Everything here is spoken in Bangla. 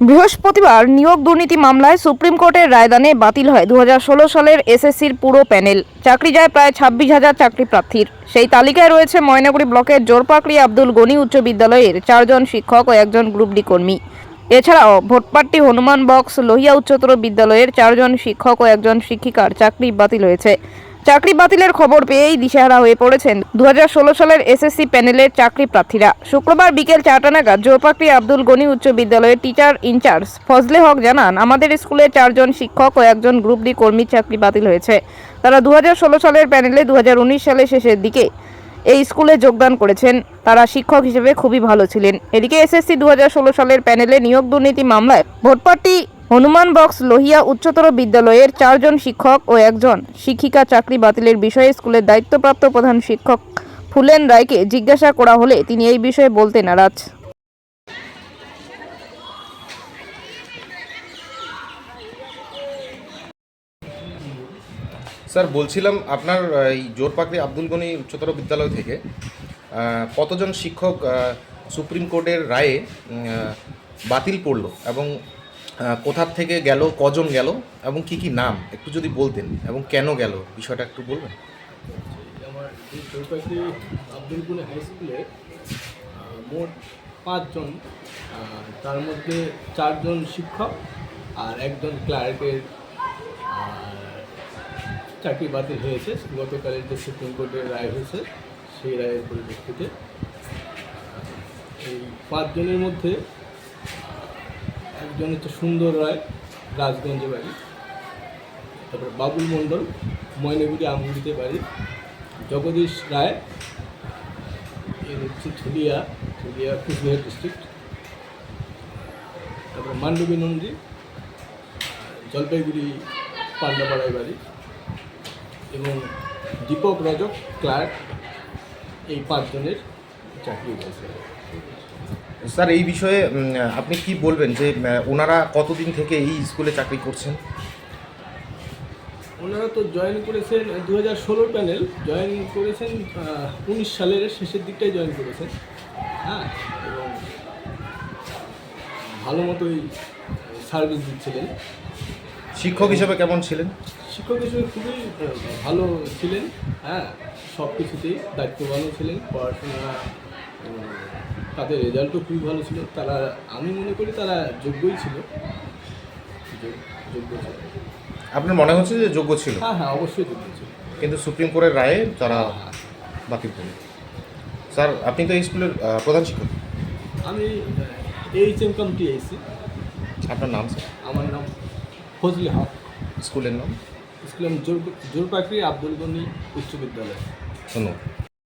বৃহস্পতিবার নিয়োগ দুর্নীতি মামলায় সুপ্রিম কোর্টের রায়দানে বাতিল হয়। দু হাজার ষোলো সালের এসএসসির পুরো প্যানেল। চাকরি যায় প্রায় ছাব্বিশ হাজার চাকরি প্রার্থীর। সেই তালিকায় রয়েছে ময়নাগুড়ি ব্লকের জোরপাকড়ি আব্দুল গনি উচ্চ বিদ্যালয়ের চারজন শিক্ষক ও একজন গ্রুপ ডি কর্মী। এছাড়াও ভোটপাট্টি হনুমান বক্স, লোহিয়া উচ্চতর বিদ্যালয়ের চারজন শিক্ষক ও একজন শিক্ষিকার চাকরি বাতিল হয়েছে। চাকরি বাতিলের খবর পেয়েই দিশেহারা হয়ে পড়েছেন। দু হাজার ষোলো সালের এসএসসি প্যানেলের চাকরি প্রার্থীরা। শুক্রবার বিকেল চারটা নাগাদ জোরপাকড়ি আব্দুল গনি উচ্চ বিদ্যালয়ের টিচার ইনচার্জ ফজলে হক জানান, আমাদের স্কুলে চারজন শিক্ষক ও একজন গ্রুপ ডি কর্মীর চাকরি বাতিল হয়েছে। তারা দু হাজার ষোলো সালের প্যানেলে দু সালের শেষের দিকে এই স্কুলে যোগদান করেছেন। তারা শিক্ষক হিসেবে খুবই ভালো ছিলেন। এদিকে এসএসসি দু হাজার ষোলো সালের প্যানেলে নিয়োগ দুর্নীতি মামলায় ভোটপাটি হনুমান বক্স লোহিয়া উচ্চতর বিদ্যালয়ের চারজন শিক্ষক ও একজন শিক্ষিকা চাকরি বাতিলের বিষয়ে স্কুলের দায়িত্বপ্রাপ্ত প্রধান শিক্ষক ফুলেন রায়কে জিজ্ঞাসা করা হলে তিনি এই বিষয়ে বলতে নারাজ। স্যার, বলছিলাম আপনার এই জোরপাকড়ি আব্দুল গনি উচ্চতর বিদ্যালয় থেকে কতজন শিক্ষক সুপ্রিম কোর্টের রায়ে বাতিল পড়ল এবং কোথার থেকে গেল, কজন গেল, এবং কি কি নাম? একটু যদি বলতেন, এবং কেন গেল? বিষয়টা একটু বলবেন। আমার এই হাই স্কুলে মোট পাঁচজন তার মধ্যে চারজন শিক্ষক আর একজন ক্লার্কের চাকরি বাতিল হয়েছে। গতকালের যে সুপ্রিম কোর্টের রায় হয়েছে, সেই রায়ের পরিপ্রেক্ষিতে এই পাঁচজনের মধ্যে হচ্ছে সুন্দর রায়, রাজগঞ্জে বাড়ি। তারপরে বাবুল মণ্ডল, ময়নাগুড়ি আমগুড়িতে বাড়ি। জগদীশ রায়, এর হচ্ছে ধুলিয়া ধুলিয়া কুচবিহার ডিস্ট্রিক্ট তারপরে মান্ডবী নন্দী, জলপাইগুড়ি পান্ডাপাড়ায় বাড়ি। এবং দীপক রজক, ক্লার্ক, এই পাঁচজনের চাকরি হয়েছে। স্যার এই বিষয়ে আপনি কি বলবেন যে ওনারা কতদিন থেকে এই স্কুলে চাকরি করছেন? ওনারা তো জয়েন করেছেন দু হাজার ষোলোর প্যানেল জয়েন করেছেন উনিশ সালের শেষের দিকটাই জয়েন করেছেন। হ্যাঁ এবং ভালো মতোই সার্ভিস দিচ্ছিলেন। শিক্ষক হিসেবে কেমন ছিলেন? শিক্ষক হিসেবে খুবই ভালো ছিলেন হ্যাঁ সব কিছুতেই দায়িত্ববানও ছিলেন পড়াশোনা তাদের রেজাল্টও খুবই ভালো ছিল। তারা আমি মনে করি তারা যোগ্যই ছিল। যোগ্য ছিল। আপনার মনে হচ্ছে যে যোগ্য ছিল? হ্যাঁ হ্যাঁ অবশ্যই যোগ্য ছিল। কিন্তু সুপ্রিম কোর্টের রায়ে তারা হ্যাঁ। বাতিল করল স্যার আপনি তো এই স্কুলের প্রধান শিক্ষক। আমি এইচ এম কাম টিআইসি আপনার নাম স্যার? আমার নাম ফজলে হক। স্কুলের নাম? স্কুল জোর জোরপাকড়ি আব্দুল গনি উচ্চ বিদ্যালয়। ধন্যবাদ।